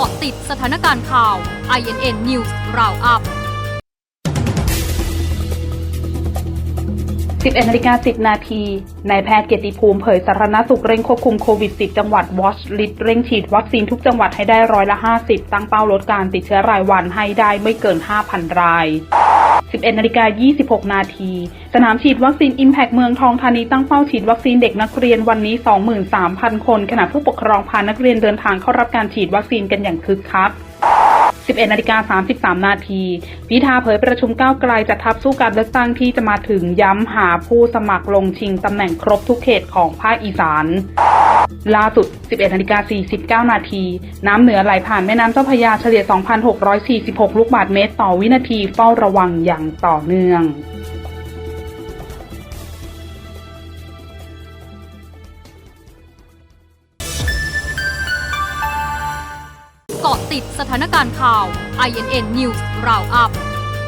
าะติดสถานการณ์ข่าว INN News Roundup 11นาฬิกา10 นาที นายแพทย์เกียรติภูมิเผยสาธารณสุขเร่งควบคุมโควิด 10 จังหวัดวอชลิตเร่งฉีดวัคซีนทุกจังหวัดให้ได้ร้อยละ 50 ตั้งเป้าลดการติดเชื้อรายวันให้ได้ไม่เกิน 5,000 ราย 11นาฬิกา26 นาที สนามฉีดวัคซีน Impact เมืองทองธานีตั้งเป้าฉีดวัคซีนเด็กนักเรียนวันนี้ 23,000 คน ขณะผู้ปกครองพานักเรียนเดินทางเข้ารับการฉีดวัคซีนกันอย่างคึกคัก11นาฬิกา33 นาทีพิธาเผยประชุมก้าวไกลจัดทัพสู้การเลือกตั้งที่จะมาถึงย้ำหาผู้สมัครลงชิงตำแหน่งครบทุกเขตของภาคอีสาน ล่าสุด 11นาฬิกา49 นาที น้ำเหนือไหลผ่านแม่น้ำเจ้าพยาเฉลี่ย 2,646 ลูกบาศก์เมตร ต่อวินาทีเฝ้าระวังอย่างต่อเนื่องเกาะติดสถานการณ์ข่าว INN News Roundup